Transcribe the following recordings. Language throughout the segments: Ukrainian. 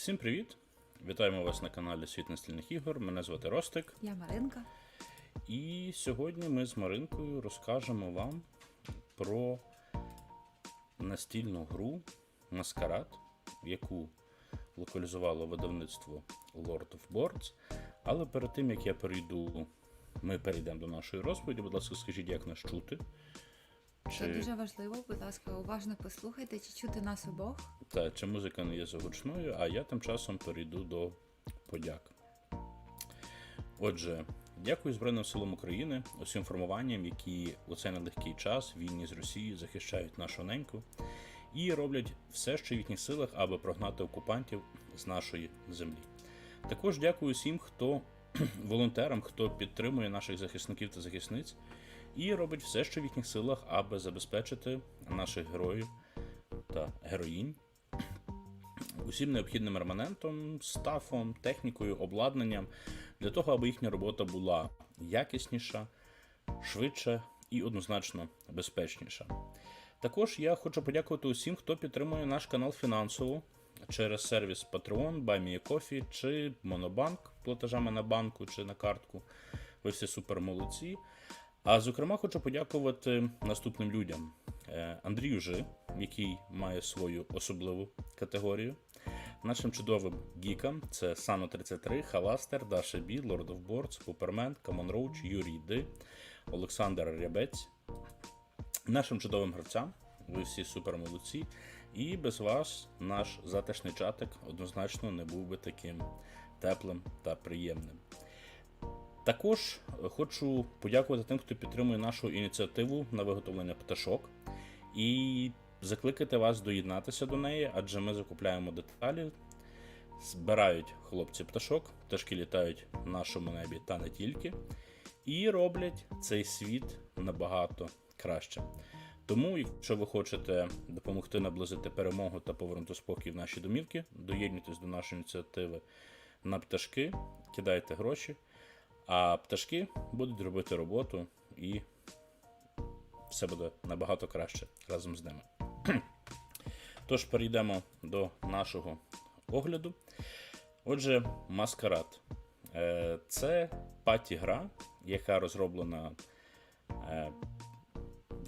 Всім привіт! Вітаємо вас на каналі Світ настільних ігор. Мене звати Ростик. Я Маринка. І сьогодні ми з Маринкою розкажемо вам про настільну гру Маскарад, яку локалізувало видавництво Lord of Boards. Але перед тим як я перейду, ми перейдемо до нашої розповіді. Будь ласка, скажіть, як нас чути. Це дуже важливо, будь ласка, уважно послухайте, чи чути нас обох. Та, чи музика не є загучною, а я тим часом перейду до подяк. Отже, дякую Збройним силам України, усім формуванням, які у цей нелегкий час війні з Росією захищають нашу неньку і роблять все, що в їхніх силах, аби прогнати окупантів з нашої землі. Також дякую всім, хто волонтерам, хто підтримує наших захисників та захисниць і робить все, що в їхніх силах, аби забезпечити наших героїв та героїнь усім необхідним реманентом, стафом, технікою, обладнанням для того, аби їхня робота була якісніша, швидша і однозначно безпечніша. Також я хочу подякувати усім, хто підтримує наш канал фінансово через сервіс Patreon, BuyMeACoffee чи Monobank платежами на банку чи на картку. Ви всі супер молодці. А зокрема, хочу подякувати наступним людям: Е, Андрію Жи, який має свою особливу категорію. Нашим чудовим гікам це Сано 33, Халастер, Даша Бі, Lord of Boards, Пупермен, Камон Роуч, Юрій Ди, Олександр Рябець. Нашим чудовим гравцям, ви всі супер молодці. І без вас наш затишний чатик однозначно не був би таким теплим та приємним. Також е, хочу подякувати тим, хто підтримує нашу ініціативу на виготовлення пташок, і закликати вас доєднатися до неї, адже ми закупляємо деталі, збирають хлопці пташок, пташки літають в нашому небі та не тільки, і роблять цей світ набагато краще. Тому, якщо ви хочете допомогти наблизити перемогу та повернути спокій в наші домівки, доєднуйтесь до нашої ініціативи на пташки, кидайте гроші. А пташки будуть робити роботу і все буде набагато краще разом з ними. Тож перейдемо до нашого огляду. Отже, маскарад. Е, Це паті-гра, яка розроблена, е,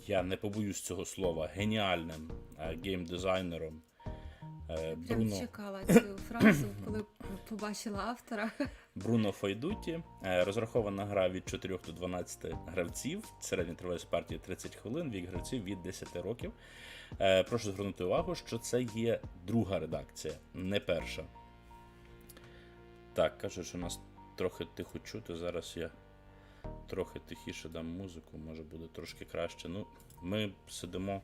я не побоюсь цього слова, геніальним е, геймдизайнером Я Бруно. чекала цю фразу, коли побачила автора. Бруно Файдуті. Е, Розрахована гра від 4 до 12 гравців. Середня тривалість партії 30 хвилин, вік гравців від 10 років. Е, Прошу звернути увагу, що це є друга редакція, не перша. Так, кажуть, що нас трохи тихо чути. Зараз я трохи тихіше дам музику, може буде трошки краще. Ну, ми сидимо.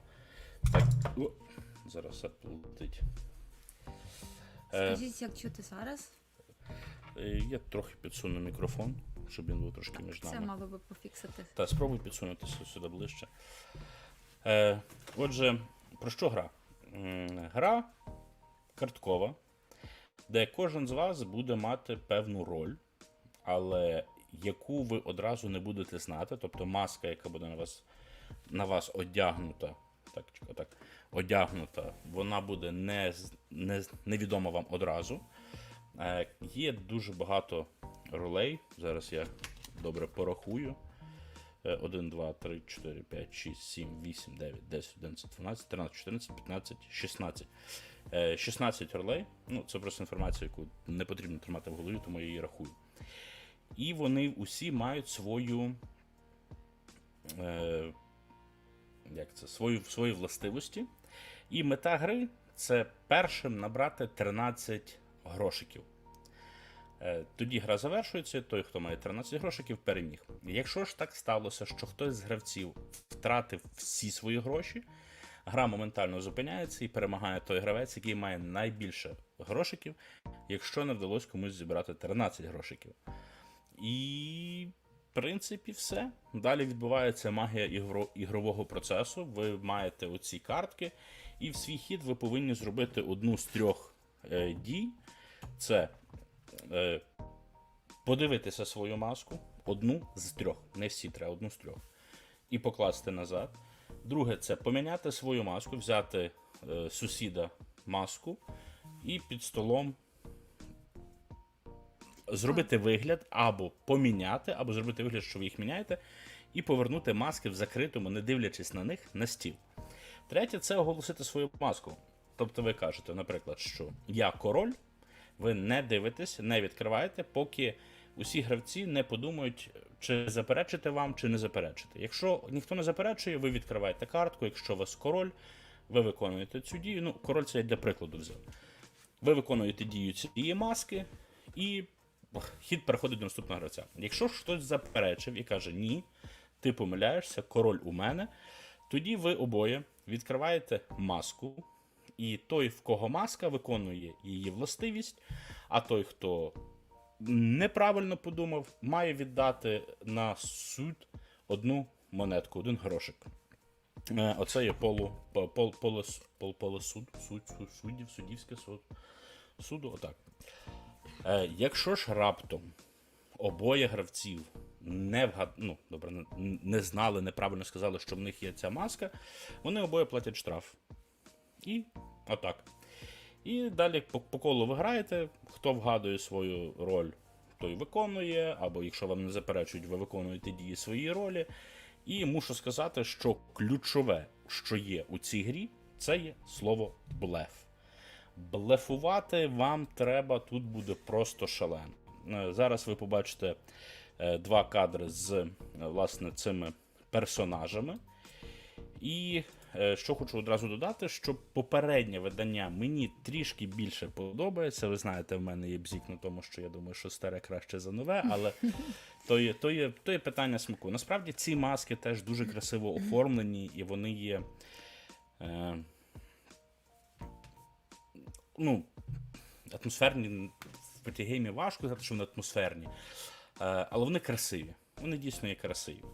Так. О, зараз все полетить. Е, Скажіть, як чути зараз? Е, Я трохи підсуну мікрофон, щоб він був трошки між Це мало би пофіксити. Та спробуй підсунутися сюди ближче. Е, отже, про що гра? Гра карткова, де кожен з вас буде мати певну роль, але яку ви одразу не будете знати, тобто маска, яка буде на вас, на вас одягнута. Так, чекай, так, одягнута, вона буде не, не, невідома вам одразу. Е, є дуже багато ролей. Зараз я добре порахую. Е, 1, 2, 3, 4, 5, 6, 7, 8, 9, 10, 11, 12, 13, 14, 15, 16. Е, 16 ролей. Ну, це просто інформація, яку не потрібно тримати в голові, тому я її рахую. І вони усі мають свою. Е, як це, свою, свої властивості. І мета гри це першим набрати 13 грошиків. Е, Тоді гра завершується, той, хто має 13 грошиків, переміг. Якщо ж так сталося, що хтось з гравців втратив всі свої гроші, гра моментально зупиняється і перемагає той гравець, який має найбільше грошиків, якщо не вдалося комусь зібрати 13 грошиків. І, в принципі, все. Далі відбувається магія ігро- ігрового процесу. Ви маєте оці картки, і в свій хід ви повинні зробити одну з трьох е, дій. Це е, подивитися свою маску, одну з трьох, не всі треба, одну з трьох, і покласти назад. Друге, це поміняти свою маску, взяти е, сусіда маску і під столом зробити вигляд або поміняти, або зробити вигляд, що ви їх міняєте, і повернути маски в закритому, не дивлячись на них, на стіл. Третє це оголосити свою маску. Тобто ви кажете, наприклад, що я король, ви не дивитесь, не відкриваєте, поки усі гравці не подумають, чи заперечити вам, чи не заперечити. Якщо ніхто не заперечує, ви відкриваєте картку. Якщо у вас король, ви виконуєте цю дію. Ну, король це я для прикладу взяв. Ви виконуєте дію цієї маски, і хід переходить до наступного гравця. Якщо хтось заперечив і каже ні, ти помиляєшся, король у мене, тоді ви обоє відкриваєте маску, і той, в кого маска, виконує її властивість, а той, хто неправильно подумав, має віддати на суд одну монетку, один грошик. Е, Оце є полу, по- пол, поле, пол, поле суд, суд, суд, суддів, суддівське суд, суду, отак. Е, якщо ж раптом обоє гравців не вгад... ну, добре, не знали, неправильно сказали, що в них є ця маска, вони обоє платять штраф. І отак. І далі по, по колу ви граєте, хто вгадує свою роль, той виконує, або якщо вам не заперечують, ви виконуєте дії своєї ролі. І мушу сказати, що ключове, що є у цій грі, це є слово блеф. Блефувати вам треба тут буде просто шалено. Е, Зараз ви побачите е, два кадри з е, власне цими персонажами. І що хочу одразу додати, що попереднє видання мені трішки більше подобається. Ви знаєте, в мене є бзік на тому, що я думаю, що старе краще за нове, але то є, то є, то є питання смаку. Насправді ці маски теж дуже красиво оформлені, і вони є. Е, ну, атмосферні в патігеймі важко сказати, що вони атмосферні. Е, але вони красиві. Вони дійсно є красиві.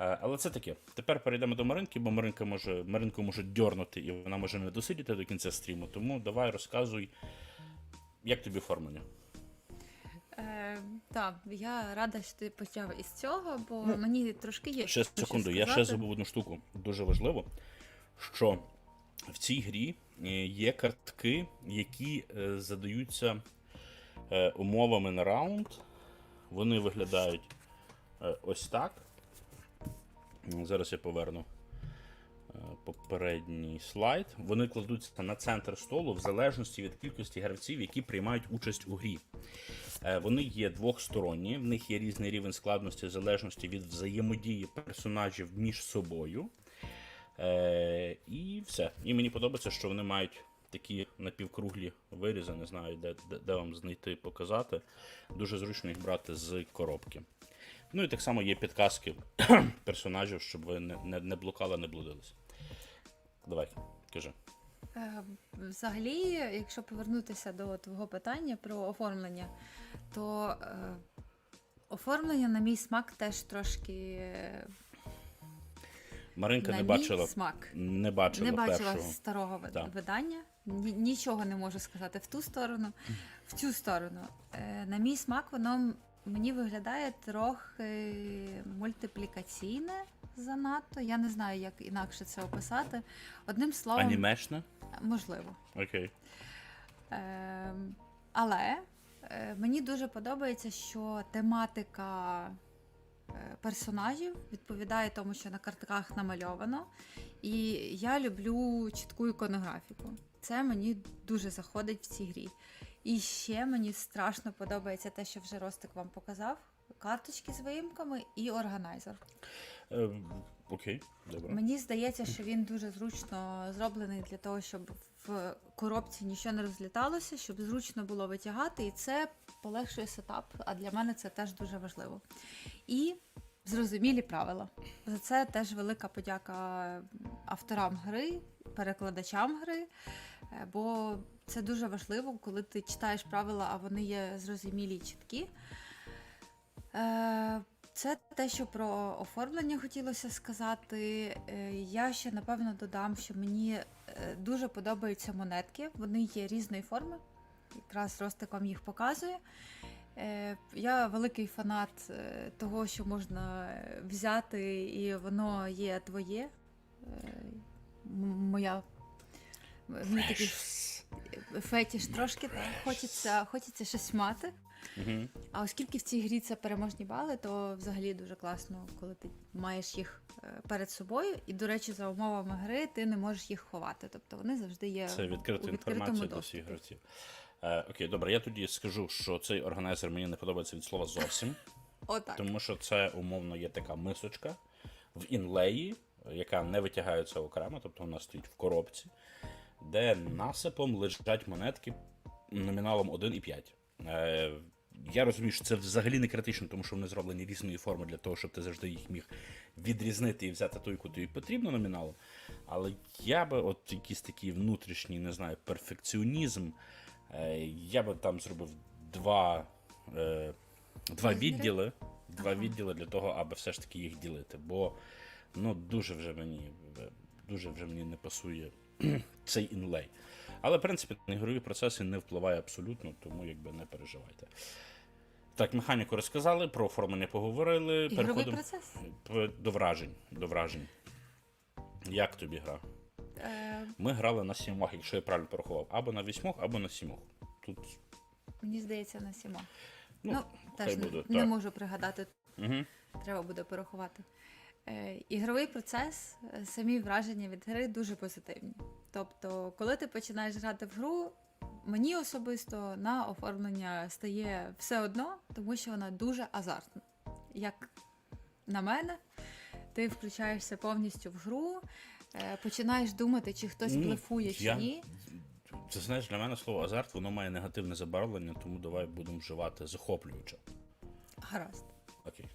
Е, Але це таке. Тепер перейдемо до Маринки, бо Маринка може, Маринку може дьорнути і вона може не досидіти до кінця стріму. Тому давай розказуй, як тобі оформлення. Е, так, я рада, що ти почав із цього, бо мені трошки є. Ну, Ще секунду, я ще забув одну штуку. Дуже важливо, що в цій грі е, є картки, які е, задаються умовами на раунд. Вони виглядають ось так. Зараз я поверну е, попередній слайд. Вони кладуться на центр столу в залежності від кількості гравців, які приймають участь у грі. Е, Вони є двохсторонні, в них є різний рівень складності в залежності від взаємодії персонажів між собою. Е, і все. І мені подобається, що вони мають такі напівкруглі вирізи, не знаю, де, де, де вам знайти показати. Дуже зручно їх брати з коробки. Ну і так само є підказки персонажів, щоб ви не, не, не блукали, не блудились. Давай, кажи. Е, Взагалі, якщо повернутися до твого питання про оформлення, то е, оформлення на мій смак теж трошки Маринка на не мій бачила, смак. не бачила Не бачила першого. старого Так. видання. Нічого не можу сказати в ту сторону, в цю сторону. Е, на мій смак, воно мені виглядає трохи мультиплікаційне занадто. Я не знаю, як інакше це описати. Одним словом, Анімешна? можливо. Окей. Ем, але е, мені дуже подобається, що тематика е, персонажів відповідає тому, що на картках намальовано. І я люблю чітку іконографіку. Це мені дуже заходить в цій грі. І ще мені страшно подобається те, що вже Ростик вам показав: карточки з виїмками і органайзер. Е, окей, добре. Мені здається, що він дуже зручно зроблений для того, щоб в коробці нічого не розліталося, щоб зручно було витягати, і це полегшує сетап. А для мене це теж дуже важливо. І зрозумілі правила. За це теж велика подяка авторам гри, перекладачам гри. е, Бо це дуже важливо, коли ти читаєш правила, а вони є зрозумілі і чіткі. Е, Це те, що про оформлення хотілося сказати. Е, Я ще напевно додам, що мені е, дуже подобаються монетки. Вони є різної форми. Якраз Ростик вам їх показує. Я великий фанат того, що можна взяти, і воно є твоє. Моя мій такий фетіш трошки так, хочеться, хочеться щось мати. Угу. А оскільки в цій грі це переможні бали, то взагалі дуже класно, коли ти маєш їх е, перед собою. І, до речі, за умовами гри ти не можеш їх ховати. Тобто вони завжди є Це відкрита інформація доступі. всіх гравців. Е, окей, добре, я тоді скажу, що цей органайзер мені не подобається від слова зовсім. Отак. Тому що це умовно є така мисочка в інлеї, яка не витягається окремо, тобто вона стоїть в коробці, де насипом лежать монетки номіналом 1 і 5. Е, я розумію, що це взагалі не критично, тому що вони зроблені різної форми для того, щоб ти завжди їх міг відрізнити і взяти ту, яку тобі потрібно номіналом. Але я би, от якийсь такий внутрішній, не знаю, перфекціонізм, е, я би там зробив два, е, два відділи. Два відділи для того, аби все ж таки їх ділити. Бо ну дуже вже мені дуже вже мені не пасує цей інлей. Але, в принципі, на ігрові процеси не впливає абсолютно, тому якби не переживайте. Так, механіку розказали, про оформлення поговорили. Ігровий Переходимо процес. до вражень. До вражень. Як тобі гра? Е, Ми грали на сімох, якщо я правильно порахував, або на вісьмох, або на сімох. Тут мені здається, на сімо. Ну, Ну, теж не, буде, не так. можу пригадати, угу. треба буде порахувати. Е, ігровий процес, е, самі враження від гри дуже позитивні. Тобто, коли ти починаєш грати в гру, мені особисто на оформлення стає все одно, тому що вона дуже азартна. Як на мене, ти включаєшся повністю в гру, е, починаєш думати, чи хтось Ну, блефує, чи я- ні. Ти знаєш, для мене слово азарт воно має негативне забарвлення, тому давай будемо вживати захоплююче. Гаразд. Окей.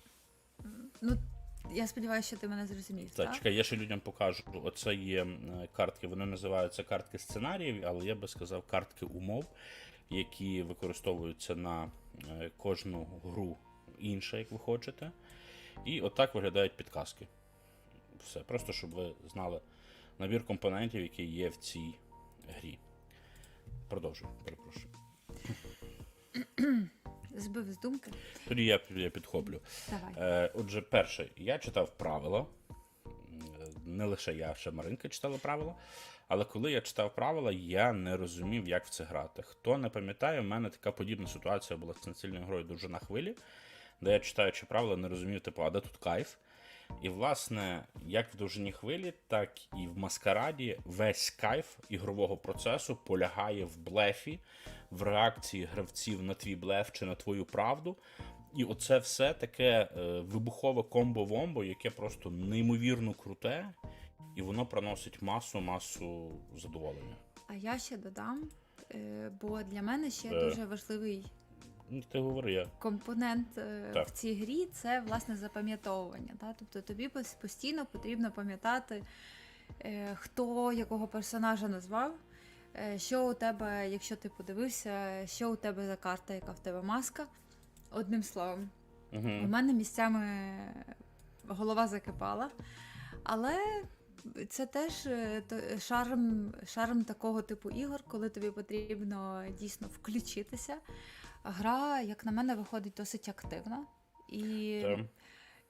Ну, я сподіваюся, що ти мене зрозумів. Так, так? чекай, я ще людям покажу. Оце є картки, вони називаються картки сценаріїв, але я би сказав картки умов, які використовуються на е, кожну гру інша, як ви хочете. І отак виглядають підказки. Все. Просто щоб ви знали набір компонентів, які є в цій грі. Продовжуй, перепрошую. Збив з думки. Тоді я, я підхоплю. Давай. Е, отже, перше, я читав правила. Не лише я, ще Маринка читала правила. Але коли я читав правила, я не розумів, як в це грати. Хто не пам'ятає, в мене така подібна ситуація була з настільною грою дуже на хвилі, де я читаючи правила, не розумів, типу, а де тут кайф. І, власне, як в довжині хвилі, так і в маскараді весь кайф ігрового процесу полягає в блефі, в реакції гравців на твій блеф чи на твою правду. І оце все таке е, вибухове комбо-вомбо, яке просто неймовірно круте, і воно приносить масу масу задоволення. А я ще додам, е, бо для мене ще Е. дуже важливий ти говори, я. компонент е, Так. в цій грі це власне запам'ятовування. Та? Тобто тобі постійно потрібно пам'ятати, е, хто якого персонажа назвав. е, Що у тебе, якщо ти подивився, що у тебе за карта, яка в тебе маска? Одним словом, Угу. У мене місцями голова закипала, але це теж е, шарм, шарм такого типу ігор, коли тобі потрібно дійсно включитися. Гра, як на мене, виходить досить активна. І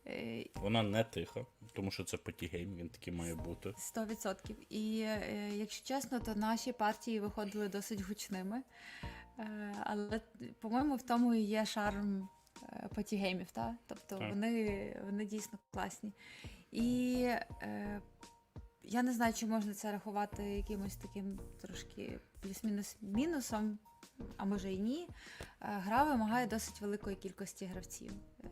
е, вона не тиха, тому що це потігейм, він такий має бути. 100%. І е, якщо чесно, то наші партії виходили досить гучними. Е, але, по-моєму, в тому і є шарм е, патігеймів, та? тобто Так. вони, вони дійсно класні. І е, я не знаю, чи можна це рахувати якимось таким трошки плюс-мінус мінусом, а може і ні. Е, Гра вимагає досить великої кількості гравців. Е,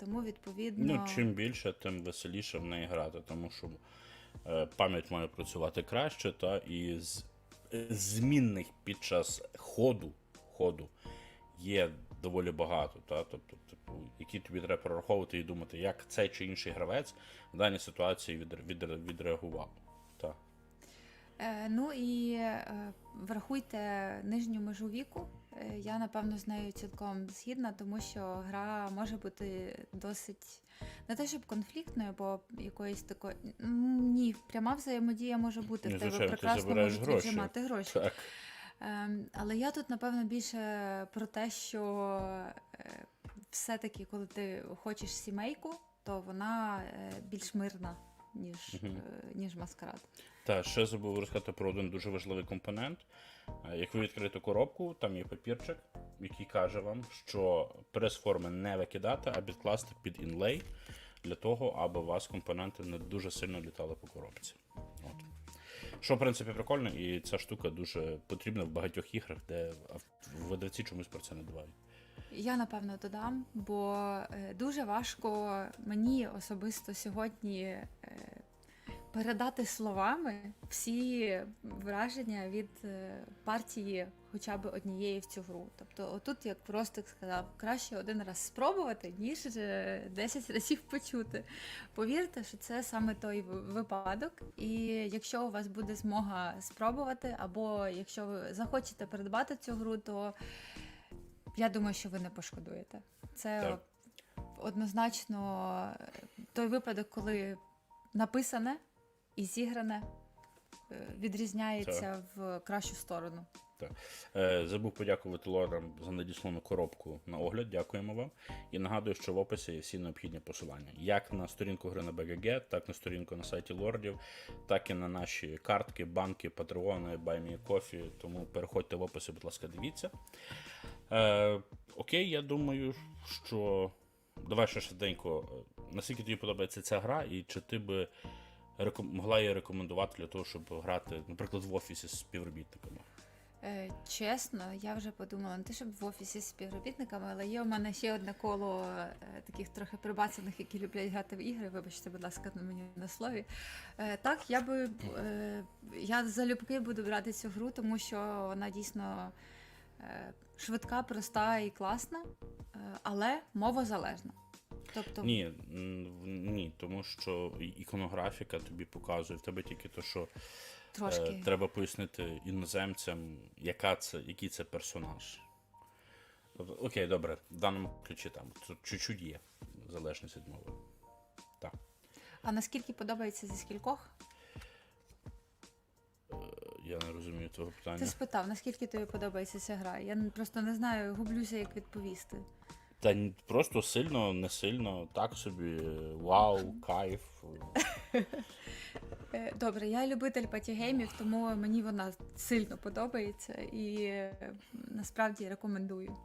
Тому, відповідно. Ну, чим більше, тим веселіше в неї грати, тому що е, пам'ять має працювати краще, та і з змінних під час ходу, ходу є доволі багато. Та? Тобто, типу, які тобі треба прораховувати і думати, як цей чи інший гравець в даній ситуації відре- відре- відреагував. Та. Е, ну і е, врахуйте нижню межу віку. Е, я напевно з нею цілком згідна, тому що гра може бути досить не те, щоб конфліктною, бо якоїсь такої ні, пряма взаємодія може бути в тебе прекрасно можуть гроші. віджимати гроші. Так. Ем, але я тут, напевно, більше про те, що е, все-таки, коли ти хочеш сімейку, то вона е, більш мирна, ніж, е, ніж маскарад. Та ще забув розказати про один дуже важливий компонент. Як ви відкрите коробку, там є папірчик, який каже вам, що прес-форми не викидати, а підкласти під інлей для того, аби у вас компоненти не дуже сильно літали по коробці. От. Що, в принципі, прикольно, і ця штука дуже потрібна в багатьох іграх, де ав- видавці чомусь про це не дбають. Я напевно додам, бо е, дуже важко мені особисто сьогодні е, передати словами всі враження від е, партії хоча б однієї в цю гру. Тобто, отут, як Простик сказав, краще один раз спробувати, ніж е, 10 разів почути. Повірте, що це саме той випадок. І якщо у вас буде змога спробувати, або якщо ви захочете придбати цю гру, то я думаю, що ви не пошкодуєте. Це Так. однозначно е, той випадок, коли написане і зігране е, відрізняється в кращу сторону. Е, Забув подякувати лорам за надіслану коробку на огляд. Дякуємо вам. І нагадую, що в описі є всі необхідні посилання. Як на сторінку гри на BGG, так на сторінку на сайті лордів, так і на наші картки, банки, патреони, BuyMeCoffee. Тому переходьте в описі, будь ласка, дивіться. Е, окей, я думаю, що. Давай ще швиденько. Е, Наскільки тобі подобається ця гра, і чи ти би могла її рекомендувати для того, щоб грати, наприклад, в офісі з співробітниками? Е, Чесно, я вже подумала не те, щоб в офісі з співробітниками, але є у мене ще одне коло е, таких трохи прибацаних, які люблять грати в ігри. Вибачте, будь ласка, на мені на слові. Е, Так, я би е, я залюбки буду брати цю гру, тому що вона дійсно е, швидка, проста і класна, е, але мовозалежна. Тобто, Ні, ні, тому що іконографіка тобі показує в тебе тільки то, що трошки. е, треба пояснити іноземцям, яка це, який це персонаж. Тобто, окей, добре, в даному ключі там тут чуть-чуть є залежність від мови. Так. А наскільки подобається зі скількох? Е, Я не розумію твого питання. Ти спитав, наскільки тобі подобається ця гра? Я просто не знаю, гублюся, як відповісти. Та просто сильно, не сильно, так собі. Вау, кайф. Е, Добре, я любитель патігеймів, тому мені вона сильно подобається і насправді рекомендую.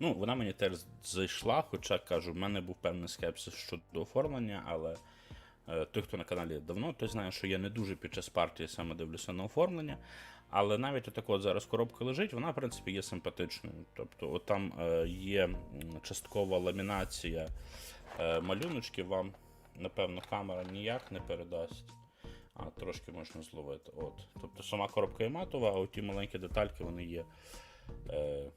Ну, вона мені теж зайшла, хоча кажу, в мене був певний скепсис щодо оформлення, але е, той, хто на каналі давно, той знає, що я не дуже під час партії саме дивлюся на оформлення. Але навіть отак от зараз коробка лежить, вона, в принципі, є симпатичною. Тобто, от там е, є часткова ламінація е, малюночків, вам, напевно, камера ніяк не передасть. А трошки можна зловити. От. Тобто сама коробка є матова, а ті маленькі детальки вони є е,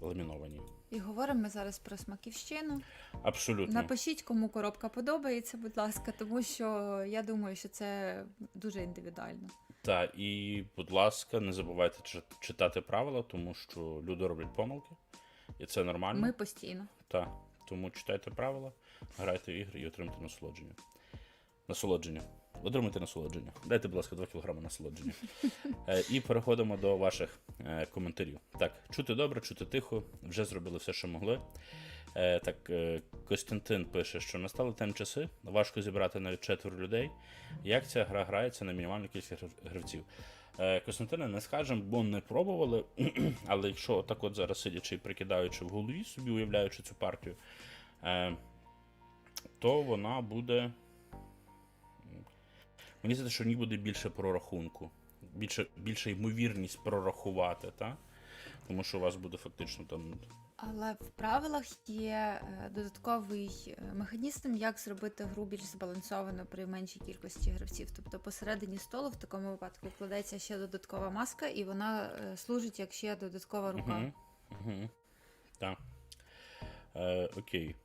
ламіновані. І говоримо ми зараз про смаківщину. Абсолютно. Напишіть, кому коробка подобається, будь ласка, тому що я думаю, що це дуже індивідуально. Так, і, будь ласка, не забувайте читати правила, тому що люди роблять помилки, і це нормально. Ми постійно. Так. Тому читайте правила, грайте в ігри і отримайте насолодження. Насолодження. Отримайте насолодження. Дайте, будь ласка, 2 кг насолодження. Е, І переходимо до ваших е, коментарів. Так, чути добре, чути тихо, вже зробили все, що могли. Е, Так, е, Костянтин пише, що настали тем часи, важко зібрати навіть четверо людей. Як ця гра грається на мінімальну кількість гравців? Е, Костянтине, не скажемо, бо не пробували, але якщо отак от зараз сидячи і прикидаючи в голові собі, уявляючи цю партію, то вона буде. Мені здається, що в ній буде більше прорахунку, більше, більше ймовірність прорахувати, та? тому що у вас буде фактично там. Але в правилах є е, додатковий е, механізм, як зробити гру більш збалансованою при меншій кількості гравців. Тобто посередині столу в такому випадку кладеться ще додаткова маска, і вона е, служить як ще додаткова рука. Угу. Угу. Так. Е, окей.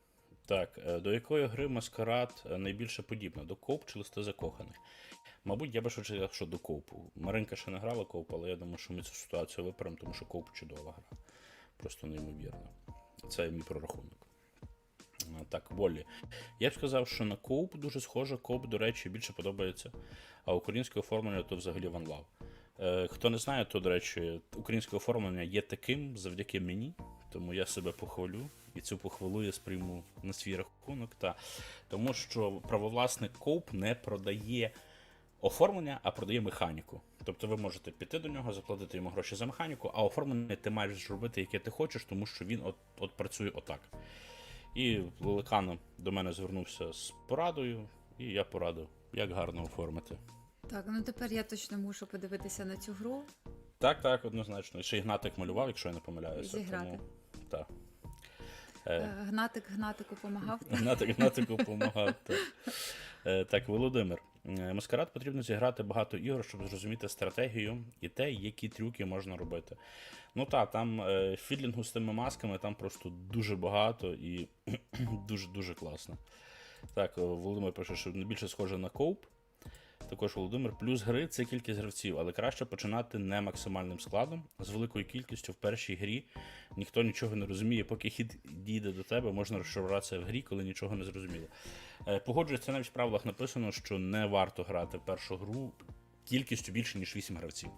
Так, до якої гри маскарад найбільше подібна? До коуп чи листи закоханих? Мабуть, я би швидше сказав, що до коупу. Маринка ще не грала коуп, але я думаю, що ми цю ситуацію виправимо, тому що коуп чудова гра. Просто неймовірно. Це мій прорахунок. Так, Волі. Я б сказав, що на коуп дуже схоже, коуп, до речі, більше подобається. А українське оформлення то взагалі Love. Е, Хто не знає, то, до речі, українське оформлення є таким завдяки мені, тому я себе похвалю і цю похвалу я сприйму на свій рахунок. Та, тому що правовласник Коуп не продає оформлення, а продає механіку. Тобто ви можете піти до нього, заплатити йому гроші за механіку, а оформлення ти маєш зробити, яке ти хочеш, тому що він от, от працює отак. І Леликано до мене звернувся з порадою, і я порадив, як гарно оформити. Так, ну тепер я точно мушу подивитися на цю гру. Так, так, однозначно. І ще Ігнатик малював, якщо я не помиляюся. Зіграти. Тому, так. Е, Е, Гнатик Гнатику помагав. Гнатик Гнатику допомагав. Так. Е, так, Володимир. Е, Маскарад потрібно зіграти багато ігор, щоб зрозуміти стратегію і те, які трюки можна робити. Ну так, там е, фідлінгу з тими масками там просто дуже багато і дуже-дуже класно. Так, е, Володимир пише, що найбільше схоже на коуп. Також Володимир, плюс гри це кількість гравців, але краще починати не максимальним складом, з великою кількістю в першій грі. Ніхто нічого не розуміє, поки хід дійде до тебе, можна розшаруватися в грі, коли нічого не зрозуміло. Е, Погоджуюсь, це навіть в правилах написано, що не варто грати в першу гру кількістю більше, ніж 8 гравців.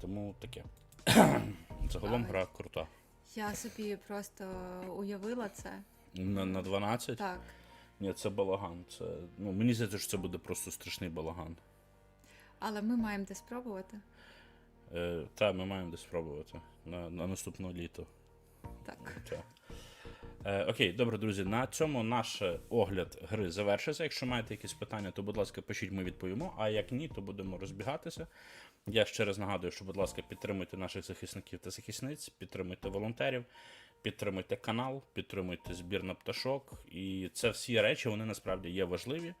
Тому таке. Загалом гра крута. Я собі просто уявила це. На, на 12? Так. Ні, це балаган. Це, ну, мені здається, що це буде просто страшний балаган. Але ми маємо де спробувати. Е, та, ми маємо десь спробувати на, на наступне літо. Так. Так. Е, окей, добре, друзі. На цьому наш е, огляд гри завершився. Якщо маєте якісь питання, то, будь ласка, пишіть, ми відповімо. А як ні, то будемо розбігатися. Я ще раз нагадую, що, будь ласка, підтримуйте наших захисників та захисниць, підтримуйте волонтерів, підтримуйте канал, підтримуйте збір на пташок. І це всі речі, вони насправді є важливі.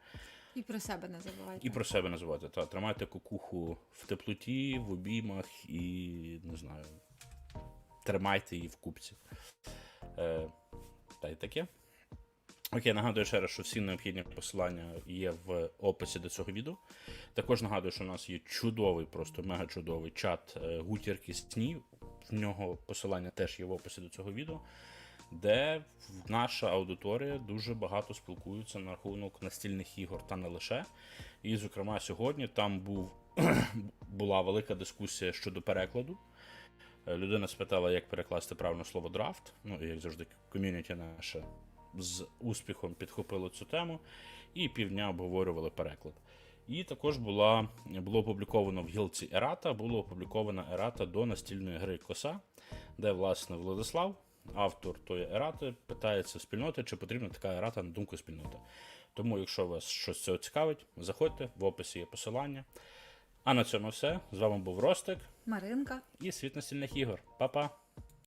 І про себе не забувайте. І про себе називати. Та, тримайте кукуху в теплоті, в обіймах і не знаю. Тримайте її в купці. Е, та й таке. Окей, нагадую ще раз, що всі необхідні посилання є в описі до цього відео. Також нагадую, що у нас є чудовий, просто мега чудовий чат е, гутірки снів. В нього посилання теж є в описі до цього відео, де наша аудиторія дуже багато спілкується на рахунок настільних ігор та не лише. І, зокрема, сьогодні там був, була велика дискусія щодо перекладу. Людина спитала, як перекласти правильно слово драфт. Ну, і як завжди, ком'юніті наше з успіхом підхопило цю тему і півдня обговорювали переклад. І також була, було опубліковано в гілці Ерата, було опублікована Ерата до настільної гри Коса, де, власне, Владислав, автор тої Ерати, питається спільноти, чи потрібна така Ерата на думку спільноти. Тому, якщо вас щось цього цікавить, заходьте, в описі є посилання. А на цьому все. З вами був Ростик Маринка. і світ настільних ігор. Па-па!